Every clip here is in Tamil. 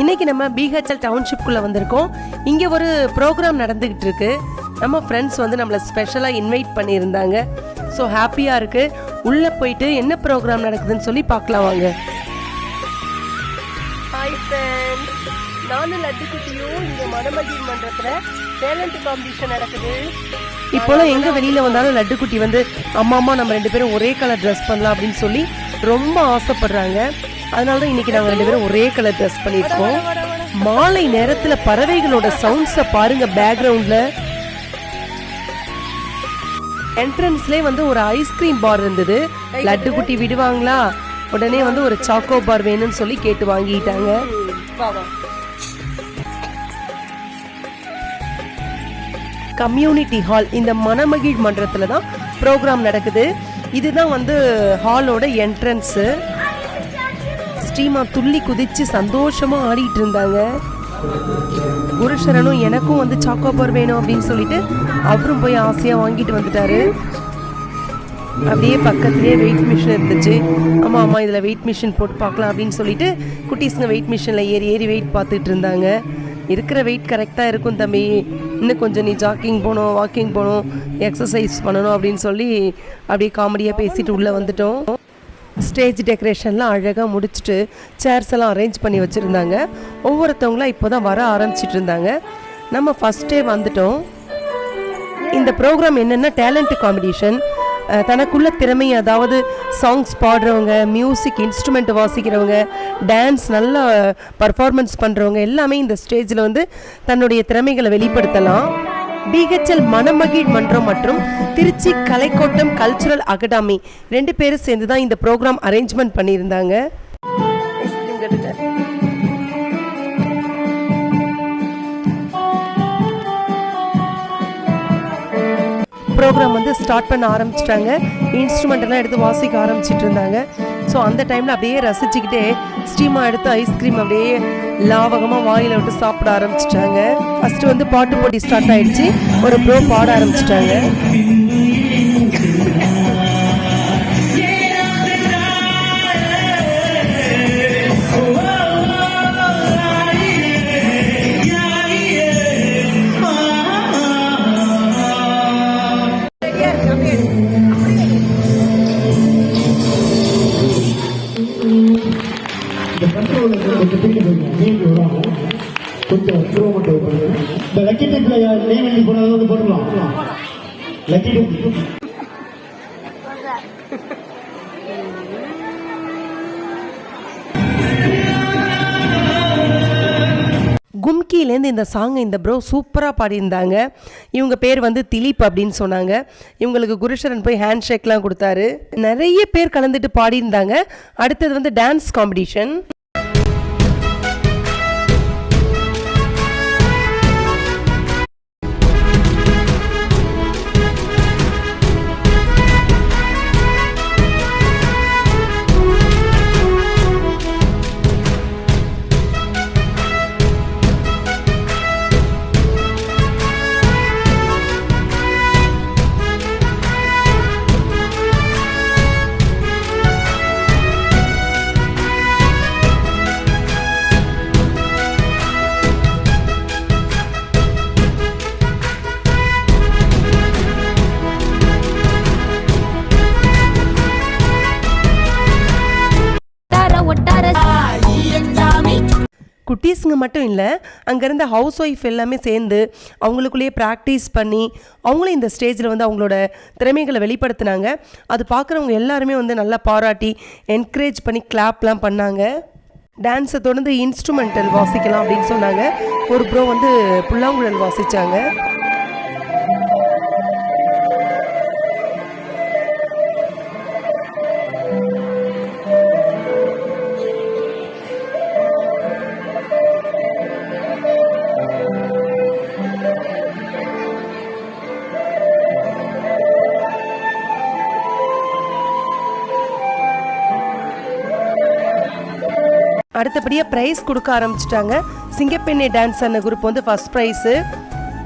இன்னைக்கு நம்ம பிஹெச்எல் டவுன்ஷிப்குள்ளே வந்திருக்கோம். இங்கே ஒரு ப்ரோக்ராம் நடந்துக்கிட்டு இருக்கு நம்ம ஃப்ரெண்ட்ஸ் வந்து நம்மளை ஸ்பெஷலாக இன்வைட் பண்ணியிருந்தாங்க. ஸோ ஹாப்பியாக இருக்குது உள்ளே போயிட்டு என்ன ப்ரோக்ராம் நடக்குதுன்னு சொல்லி பார்க்கலாம் வாங்க. ஹாய் ஃப்ரெண்ட்ஸ் நானும் லட்டு குட்டியும் இங்கே மணமகிழ் மன்றத்தில் டேலண்ட் காம்படிஷன் நடக்குது. இப்போலாம் எங்கே வெளியில் வந்தாலும் லட்டு குட்டி வந்து அம்மா அம்மா நம்ம ரெண்டு பேரும் ஒரே கலர் ட்ரெஸ் பண்ணலாம் அப்படின்னு சொல்லி ரொம்ப ஆசைப்படுறாங்க. அதனால தான் இன்னைக்கு நாங்கள் ரெண்டு பேரும் ஒரே கலர் ட்ரெஸ் பண்ணியிருக்கோம். மாலை நேரத்தில் பறவைகளோட சவுண்ட்ஸை பாருங்க பேக்ரவுண்டில் என்ட்ரன்ஸ்லேயே வந்து ஒரு ஐஸ்கிரீம் பார் இருந்தது. லட்டு குட்டி விடுவாங்களா? உடனே வந்து ஒரு சாக்கோ பார் வேணும்னு சொல்லி கேட்டு வாங்கிட்டாங்க. கம்யூனிட்டி ஹால் இந்த மணமகிழ் மன்றத்தில் தான் ப்ரோக்ராம் நடக்குது. இதுதான் வந்து ஹாலோட என்ட்ரன்ஸு ஸ்ரீமா துள்ளி குதிச்சு சந்தோஷமா ஆடிட்டு இருந்தாங்க குருஷரனும் எனக்கும் வந்து சாக்கோபார் வேணும் அப்படின்னு சொல்லிட்டு அவரும் போய் ஆசையாக வாங்கிட்டு வந்துட்டாரு. அப்படியே பக்கத்துலேயே வெயிட் மிஷின் இருந்துச்சு. ஆமாம் ஆமாம் இதில் வெயிட் மிஷின் போட்டு பார்க்கலாம் அப்படின்னு சொல்லிட்டு குட்டீஸுங்க வெயிட் மிஷினில் ஏறி ஏறி வெயிட் பார்த்துட்டு இருந்தாங்க. இருக்கிற வெயிட் கரெக்டாக இருக்கும் தம்பி. இன்னும் கொஞ்சம் நீ ஜாக்கிங் போகணும் வாக்கிங் போகணும் எக்ஸசைஸ் பண்ணணும் அப்படின்னு சொல்லி அப்படியே காமெடியாக பேசிட்டு உள்ளே வந்துட்டோம். ஸ்டேஜ் டெக்கரேஷன்லாம் அழகாக முடிச்சுட்டு சேர்ஸ் எல்லாம் அரேஞ்ச் பண்ணி வச்சுருந்தாங்க. ஒவ்வொருத்தவங்களாம் இப்போ தான் வர ஆரம்பிச்சிட்டு இருந்தாங்க நம்ம ஃபஸ்ட்டே வந்துட்டோம். இந்த ப்ரோக்ராம் என்னென்னா டேலண்ட் காம்படிஷன் தனக்குள்ள திறமை அதாவது சாங்ஸ் பாடுறவங்க மியூசிக் இன்ஸ்ட்ருமெண்ட் வாசிக்கிறவங்க டான்ஸ் நல்லா பர்ஃபார்மன்ஸ் பண்ணுறவங்க எல்லாமே இந்த ஸ்டேஜில் வந்து தன்னுடைய திறமைகளை வெளிப்படுத்தலாம். பிஹெச்எல் மணமகிழ் மன்றம் மற்றும் திருச்சி கலைக்கோட்டம் கல்ச்சுரல் அகாடமி ரெண்டு பேரும் சேர்ந்து தான் இந்த ப்ரோக்ராம் அரேஞ்ச்மெண்ட் பண்ணியிருந்தாங்க. ப்ரோக்ராம் வந்து ஸ்டார்ட் பண்ண ஆரம்பிச்சிட்டாங்க. இன்ஸ்ட்ருமெண்ட் எல்லாம் எடுத்து வாசிக்க ஆரம்பிச்சிட்டு இருந்தாங்க. ஸோ அந்த டைமில் அப்படியே ரசிச்சுக்கிட்டே ஸ்டீமாக எடுத்து ஐஸ்கிரீம் அப்படியே லாவகமாக வாயில் விட்டு சாப்பிட ஆரம்பிச்சிட்டாங்க. ஃபஸ்ட்டு வந்து பாட்டு போட்டி ஸ்டார்ட் ஆகிடுச்சு ஒரு ப்ரோ பாட ஆரம்பிச்சிட்டாங்க. கொஞ்சம் பண்ணுங்க இந்த லக்கி போனது வந்து போட்டுக்கலாம் லக்கி டிப் கும்கிலேருந்து இந்த சாங்கை இந்த ப்ரோ சூப்பராக பாடியிருந்தாங்க. இவங்க பேர் வந்து திலீப் அப்படின்னு சொன்னாங்க. இவங்களுக்கு குருஷரன் போய் ஹேண்ட் ஷேக்லாம் கொடுத்தாரு. நிறைய பேர் கலந்துட்டு பாடியிருந்தாங்க. அடுத்தது வந்து டான்ஸ் காம்படிஷன் குட்டீஸுங்க மட்டும் இல்லை அங்கேருந்த ஹவுஸ் ஒய்ஃப் எல்லாமே சேர்ந்து அவங்களுக்குள்ளேயே ப்ராக்டிஸ் பண்ணி அவங்களும் இந்த ஸ்டேஜில் வந்து அவங்களோட திறமைகளை வெளிப்படுத்தினாங்க. அது பார்க்குறவங்க எல்லாருமே வந்து நல்லா பாராட்டி என்கரேஜ் பண்ணி கிளாப்லாம் பண்ணாங்க. டான்ஸை தொடர்ந்து இன்ஸ்ட்ருமெண்டல் வாசிக்கலாம் அப்படின்னு சொன்னாங்க. ஒரு ப்ரோ வந்து புல்லாங்குழல் வாசித்தாங்க அடுத்தபடியாக ப்ரைஸ் கொடுக்க ஆரம்பிச்சிட்டாங்க. சிங்கப்பெண்ணை டான்ஸ் ஆன குரூப் வந்து ஃபஸ்ட் ப்ரைஸு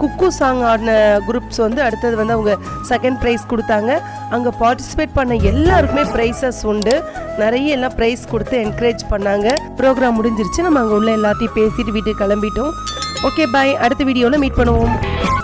குக்கு சாங் ஆடின குரூப்ஸ் வந்து அடுத்தது வந்து அவங்க செகண்ட் ப்ரைஸ் கொடுத்தாங்க. அங்கே பார்ட்டிசிபேட் பண்ண எல்லாருக்குமே ப்ரைஸஸ் உண்டு. நிறைய எல்லாம் ப்ரைஸ் கொடுத்து என்கரேஜ் பண்ணாங்க. ப்ரோக்ராம் முடிஞ்சிருச்சு. நம்ம அங்கே உள்ள எல்லாத்தையும் பேசிட்டு வீட்டுக்கு கிளம்பிட்டோம். ஓகே பாய் அடுத்த வீடியோவில் மீட் பண்ணுவோம்.